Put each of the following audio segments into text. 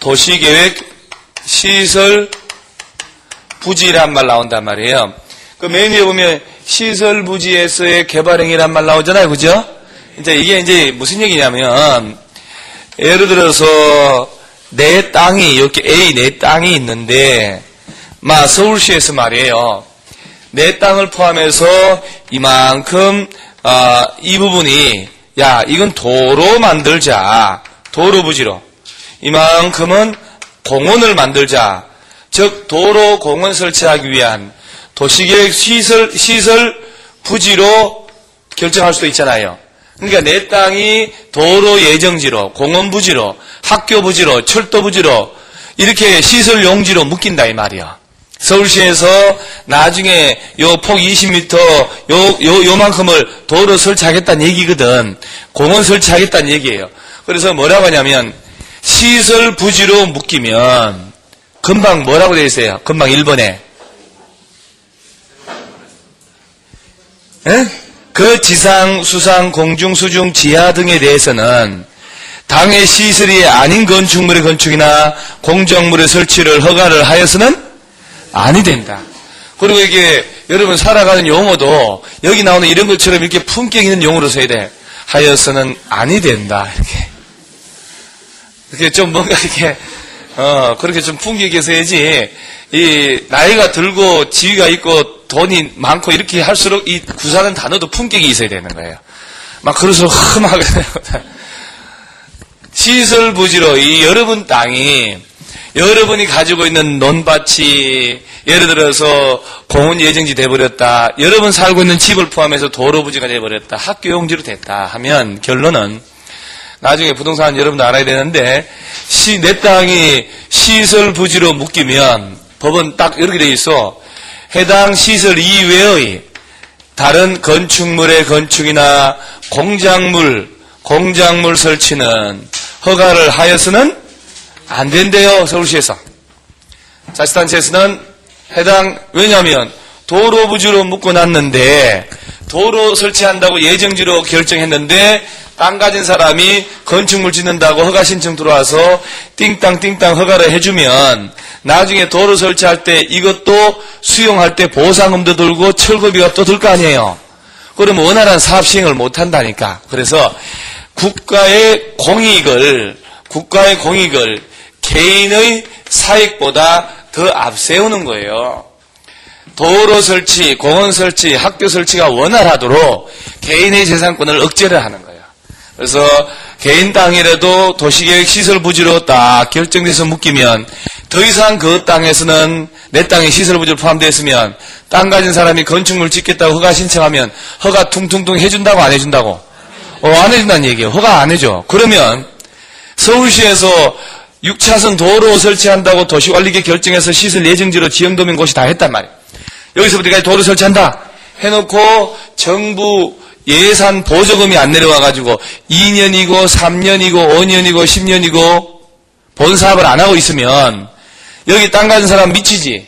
도시계획 시설 부지란 말 나온단 말이에요. 그맨 위에 보면 시설 부지에서의 개발행위란 말 나오잖아요. 그죠? 이제 이게 이제 무슨 얘기냐면 예를 들어서 내 땅이 이렇게 A 내 땅이 있는데 막 서울시에서 말이에요. 내 땅을 포함해서 이만큼 아, 이 부분이 야 이건 도로 만들자 도로 부지로 이만큼은 공원을 만들자 즉 도로 공원 설치하기 위한 도시계획 시설 시설 부지로 결정할 수도 있잖아요. 그러니까 내 땅이 도로 예정지로 공원 부지로 학교 부지로 철도 부지로 이렇게 시설 용지로 묶인다 이 말이야. 서울시에서 나중에 요 폭 20m 요, 요, 요만큼을 도로 설치하겠다는 얘기거든. 공원 설치하겠다는 얘기예요. 그래서 뭐라고 하냐면 시설 부지로 묶이면 금방 뭐라고 되어 있어요? 금방 1번에 그 지상, 수상, 공중, 수중, 지하 등에 대해서는 당의 시설이 아닌 건축물의 건축이나 공정물의 설치를 허가를 하여서는 아니 된다. 그리고 이게 여러분 살아가는 용어도 여기 나오는 이런 것처럼 이렇게 품격 있는 용어로 써야 돼. 하여서는 아니 된다. 이렇게. 이렇게 좀 뭔가 이렇게 어 그렇게 좀 있게 써야지. 이 나이가 들고 지위가 있고 돈이 많고 이렇게 할수록 이 구사하는 단어도 품격이 있어야 되는 거예요. 막 그럴수록 흠하게 시설 부지로 이 여러분 땅이 여러분이 가지고 있는 논밭이 예를 들어서 공원 예정지 돼버렸다. 여러분 살고 있는 집을 포함해서 도로 부지가 돼버렸다. 학교 용지로 됐다 하면 결론은 나중에 부동산 여러분도 알아야 되는데 시, 내 땅이 시설 부지로 묶이면 법은 딱 이렇게 돼 있어. 해당 시설 이외의 다른 건축물의 건축이나 공작물, 공작물 설치는 허가를 하여서는 안 된대요, 서울시에서. 자치단체에서는 해당, 왜냐하면 도로 부지로 묶어 놨는데 도로 설치한다고 예정지로 결정했는데 땅 가진 사람이 건축물 짓는다고 허가 신청 들어와서 띵땅 띵땅 허가를 해주면 나중에 도로 설치할 때 이것도 수용할 때 보상금도 들고 철거비가 또 들 거 아니에요. 그러면 원활한 사업 시행을 못 한다니까. 그래서 국가의 공익을 국가의 공익을 개인의 사익보다 더 앞세우는 거예요. 도로 설치, 공원 설치, 학교 설치가 원활하도록 개인의 재산권을 억제를 하는 거예요. 그래서 개인 땅이라도 도시계획 시설 부지로 딱 결정돼서 묶이면 더 이상 그 땅에서는 내 땅에 시설 부지로 포함되어 있으면 땅 가진 사람이 건축물 짓겠다고 허가 신청하면 허가 퉁퉁퉁 해준다고 안 해준다고? 어, 안 해준다는 얘기예요. 허가 안 해줘. 그러면 서울시에서 6차선 도로 설치한다고 도시관리계 결정해서 시설 예정지로 지정도면 곳이 다 했단 말이에요. 여기서부터 도로 설치한다. 해놓고 정부 예산 보조금이 안 내려와가지고 2년이고 3년이고 5년이고 10년이고 본 사업을 안 하고 있으면 여기 땅 가진 사람 미치지.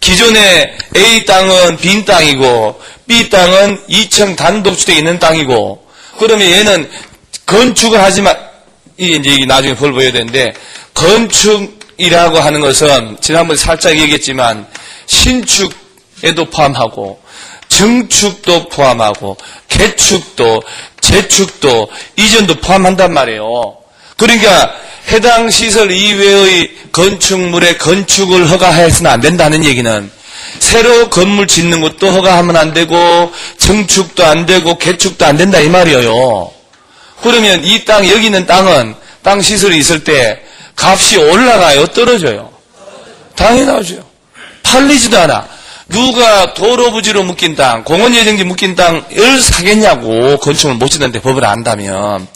기존에 A 땅은 빈 땅이고 B 땅은 2층 단독주택 있는 땅이고 그러면 얘는 건축을 하지만 이게 이제 나중에 벌 보여야 되는데 건축이라고 하는 것은 지난번에 살짝 얘기했지만 신축에도 포함하고 증축도 포함하고 개축도 재축도 이전도 포함한단 말이에요. 그러니까 해당 시설 이외의 건축물의 건축을 허가해서는 안 된다는 얘기는 새로 건물 짓는 것도 허가하면 안 되고 증축도 안 되고 개축도 안 된다 이 말이에요. 그러면 이 땅 여기 있는 땅은 땅 시설이 있을 때 값이 올라가요 떨어져요. 당연하죠. 팔리지도 않아. 누가 도로 부지로 묶인 땅, 공원 예정지 묶인 땅을 사겠냐고 건축을 못 짓는데 법을 안다면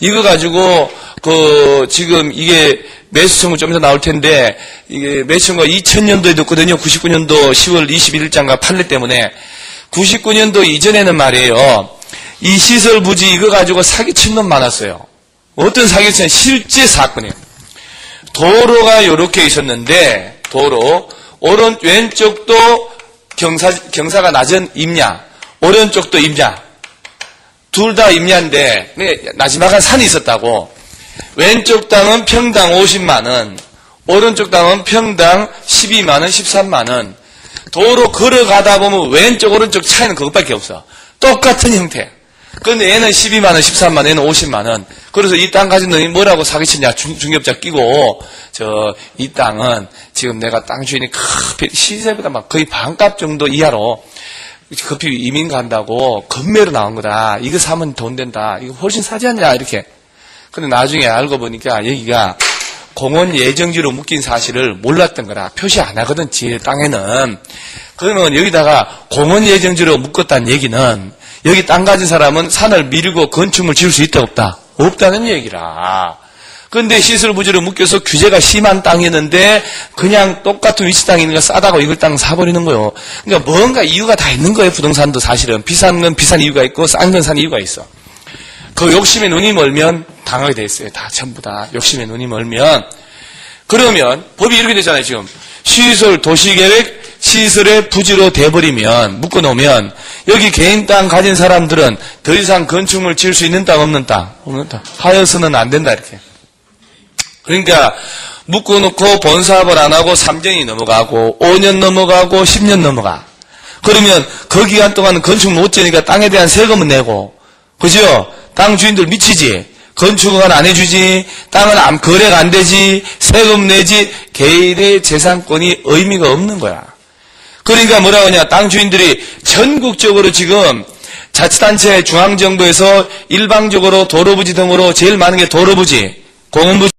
이거 가지고 그 지금 이게 매수 청구 좀 이따 나올 텐데 이게 매수 청구가 2000년도에 됐거든요. 99년도 10월 21일장가 판례 때문에 99년도 이전에는 말이에요. 이 시설 부지 이거 가지고 사기친 놈 많았어요. 어떤 사기친 실제 사건이에요. 도로가 이렇게 있었는데 도로 오른 왼쪽도 경사 경사가 낮은 임야, 오른쪽도 임야. 둘 다 임야인데 마지막은 산이 있었다고. 왼쪽 땅은 평당 50만 원, 오른쪽 땅은 평당 12만 원, 13만 원. 도로 걸어가다 보면 왼쪽 오른쪽 차이는 그것밖에 없어. 똑같은 형태. 근데 얘는 12만 원, 13만 원, 얘는 50만 원. 그래서 이 땅 가진 놈이 뭐라고 사기치냐? 중, 중개업자 끼고 저 이 땅은 지금 내가 땅 주인이 급히 시세보다 막 거의 반값 정도 이하로 급히 이민 간다고 건매로 나온 거다. 이거 사면 돈 된다. 이거 훨씬 사지 않냐? 이렇게. 근데 나중에 알고 보니까 여기가 공원 예정지로 묶인 사실을 몰랐던 거라. 표시 안 하거든, 지 땅에는. 그러면 여기다가 공원 예정지로 묶었다는 얘기는 여기 땅 가진 사람은 산을 미루고 건축물 지을 수 있다, 없다? 없다는 얘기라. 근데 시설 부지로 묶여서 규제가 심한 땅이었는데 그냥 똑같은 위치 땅이 있는 거 싸다고 이걸 땅 사버리는 거요. 그러니까 뭔가 이유가 다 있는 거예요, 부동산도 사실은. 비싼 건 비싼 이유가 있고 싼 건 싼 이유가 있어. 그 욕심에 눈이 멀면 당하게 돼 있어요. 다 전부 다 욕심에 눈이 멀면 그러면 법이 이렇게 되잖아요. 지금 시설 도시계획 시설의 부지로 돼버리면 묶어놓으면 여기 개인 땅 가진 사람들은 더 이상 건축물 지을 수 있는 땅 없는 땅 없는 땅 하여서는 안 된다 이렇게. 그러니까 묶어놓고 본사업을 안 하고 3년이 넘어가고 5년 넘어가고 10년 넘어가. 그러면 그 기간 동안 건축물 못 지으니까 땅에 대한 세금은 내고 그죠? 땅 주인들 미치지. 건축은 안 해주지. 땅은 안, 거래가 안 되지. 세금 내지. 개인의 재산권이 의미가 없는 거야. 그러니까 뭐라고 하냐. 땅 주인들이 전국적으로 지금 자치단체 중앙정부에서 일방적으로 도로부지 등으로 제일 많은 게 도로부지, 공원부지,